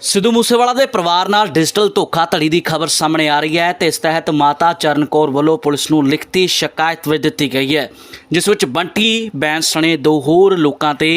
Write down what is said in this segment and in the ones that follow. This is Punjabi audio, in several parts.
ਸਿੱਧੂ ਮੂਸੇਵਾਲਾ ਦੇ ਪਰਿਵਾਰ ਨਾਲ ਡਿਜੀਟਲ ਧੋਖਾਧੜੀ ਦੀ ਖਬਰ ਸਾਹਮਣੇ ਆ ਰਹੀ ਹੈ ਤੇ ਇਸ ਤਹਿਤ ਮਾਤਾ ਚਰਨ ਕੌਰ ਵੱਲੋਂ ਪੁਲਿਸ ਨੂੰ ਲਿਖਤੀ ਸ਼ਿਕਾਇਤ ਵੀ ਦਿੱਤੀ ਗਈ ਹੈ, ਜਿਸ ਵਿੱਚ ਬੰਟੀ, ਬੈਂਸ ਸਣੇ ਦੋ ਹੋਰ ਲੋਕਾਂ ਤੇ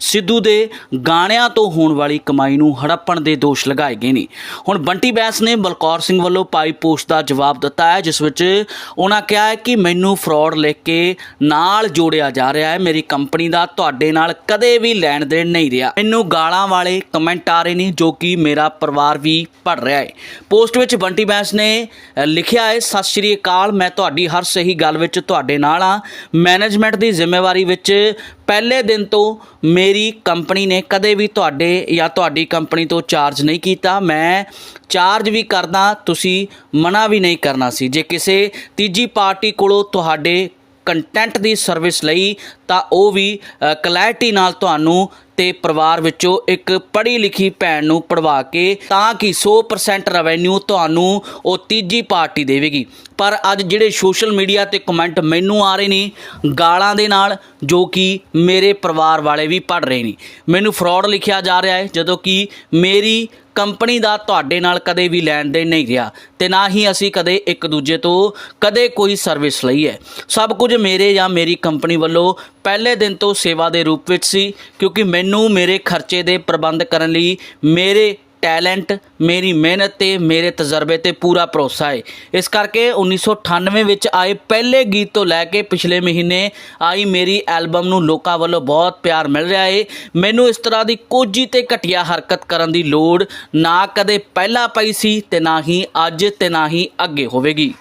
ਸਿੱਧੂ ਦੇ ਗਾਣਿਆਂ ਤੋਂ ਹੋਣ ਵਾਲੀ ਕਮਾਈ ਨੂੰ ਹੜੱਪਣ ਦੇ ਦੋਸ਼ ਲਗਾਏ ਗਏ ਨੇ। ਹੁਣ ਬੰਟੀ, ਬੈਂਸ ਨੇ ਬਲਕੌਰ ਸਿੰਘ ਵੱਲੋਂ ਪਾਈ ਪੋਸਟ ਦਾ ਜਵਾਬ ਦਿੱਤਾ ਹੈ, ਜਿਸ ਵਿੱਚ ਉਹਨਾਂ ਕਿਹਾ ਹੈ ਕਿ ਮੈਨੂੰ ਫਰਾਡ ਲਿਖ ਕੇ ਨਾਲ ਜੋੜਿਆ ਜਾ ਰਿਹਾ ਹੈ, ਮੇਰੀ ਕੰਪਨੀ ਦਾ ਤੁਹਾਡੇ ਨਾਲ ਕਦੇ ਵੀ ਲੈਣ ਦੇਣ ਨਹੀਂ ਰਿਹਾ। ਮੈਨੂੰ ਗਾਲਾਂ ਵਾਲੇ ਕਮੈਂਟ ਆ ਰਹੇ ਨੇ, ਜੋ ਕਿ ਮੇਰਾ ਪਰਿਵਾਰ ਵੀ ਪੜ ਰਿਹਾ ਹੈ। ਪੋਸਟ ਵਿੱਚ ਬੰਟੀ ਬੈਂਸ ਨੇ ਲਿਖਿਆ ਹੈ, ਸਤਿ ਸ਼੍ਰੀ ਅਕਾਲ, ਮੈਂ ਤੁਹਾਡੀ ਹਰ ਸਹੀ ਗੱਲ ਵਿੱਚ ਤੁਹਾਡੇ ਨਾਲ ਆ ਮੈਨੇਜਮੈਂਟ ਦੀ ਜ਼ਿੰਮੇਵਾਰੀ ਵਿੱਚ ਪਹਿਲੇ ਦਿਨ ਤੋਂ ਮੇਰੀ ਕੰਪਨੀ ਨੇ ਕਦੇ ਵੀ ਤੁਹਾਡੇ ਜਾਂ ਤੁਹਾਡੀ ਕੰਪਨੀ ਤੋਂ ਚਾਰਜ ਨਹੀਂ ਕੀਤਾ। ਮੈਂ ਚਾਰਜ ਵੀ ਕਰਦਾ, ਤੁਸੀਂ ਮਨਾ ਵੀ ਨਹੀਂ ਕਰਨਾ ਸੀ। ਜੇ ਕਿਸੇ ਤੀਜੀ ਪਾਰਟੀ ਕੋਲੋਂ ਤੁਹਾਡੇ ਕੰਟੈਂਟ ਦੀ ਸਰਵਿਸ ਲਈ ਤਾਂ ਉਹ ਵੀ ਕਲੈਰਿਟੀ ਨਾਲ ਤੁਹਾਨੂੰ ਤੇ ਪਰਿਵਾਰ ਵਿੱਚੋਂ ਇੱਕ ਪੜ੍ਹੀ ਲਿਖੀ ਭੈਣ ਨੂੰ ਪੜਵਾ ਕੇ ਤਾਂ ਕਿ 100% ਰੈਵਨਿਊ ਤੁਹਾਨੂੰ ਉਹ ਤੀਜੀ ਪਾਰਟੀ ਦੇਵੇਗੀ। ਪਰ ਅੱਜ ਜਿਹੜੇ ਸੋਸ਼ਲ ਮੀਡੀਆ ਤੇ ਕਮੈਂਟ ਮੈਨੂੰ ਆ ਰਹੇ ਨੇ, ਗਾਲਾਂ ਦੇ ਨਾਲ ਜੋ ਕਿ ਮੇਰੇ ਪਰਿਵਾਰ ਵਾਲੇ ਵੀ ਪੜ ਰਹੇ ਨੇ। ਮੈਨੂੰ ਫਰਾਡ ਲਿਖਿਆ ਜਾ ਰਿਹਾ ਹੈ, ਜਦੋਂ ਕਿ ਮੇਰੀ ਕੰਪਨੀ ਦਾ ਤੁਹਾਡੇ ਨਾਲ ਕਦੇ ਵੀ ਲੈਣ ਦੇਣ ਨਹੀਂ ਰਿਹਾ ਤੇ ਨਾ ਹੀ ਅਸੀਂ ਕਦੇ ਇੱਕ ਦੂਜੇ ਤੋਂ ਕਦੇ ਕੋਈ ਸਰਵਿਸ ਲਈ ਹੈ। ਸਭ ਕੁਝ ਮੇਰੇ ਜਾਂ ਮੇਰੀ ਕੰਪਨੀ ਵੱਲੋਂ ਪਹਿਲੇ ਦਿਨ ਤੋਂ ਸੇਵਾ ਦੇ ਰੂਪ ਵਿੱਚ ਸੀ, ਕਿਉਂਕਿ ਮੈਨੂੰ ਮੇਰੇ ਖਰਚੇ ਦੇ ਪ੍ਰਬੰਧ ਕਰਨ ਲਈ ਮੇਰੇ ਟੈਲੈਂਟ, ਮੇਰੀ ਮਿਹਨਤ ਤੇ ਮੇਰੇ ਤਜਰਬੇ ਤੇ ਪੂਰਾ ਭਰੋਸਾ ਹੈ ਇਸ ਕਰਕੇ 1998 ਵਿੱਚ ਆਏ ਪਹਿਲੇ ਗੀਤ ਤੋਂ ਲੈ ਕੇ ਪਿਛਲੇ ਮਹੀਨੇ ਆਈ ਮੇਰੀ ਐਲਬਮ ਨੂੰ ਲੋਕਾਂ ਵੱਲੋਂ ਬਹੁਤ ਪਿਆਰ ਮਿਲ ਰਿਹਾ ਹੈ ਮੈਨੂੰ ਇਸ ਤਰ੍ਹਾਂ ਦੀ ਕੋਝੀ ਤੇ ਘਟੀਆ ਹਰਕਤ ਕਰਨ ਦੀ ਲੋੜ ਨਾ ਕਦੇ ਪਹਿਲਾਂ ਪਈ ਸੀ ਤੇ ਨਾ ਹੀ ਅੱਜ ਤੇ ਨਾ ਹੀ ਅੱਗੇ ਹੋਵੇਗੀ।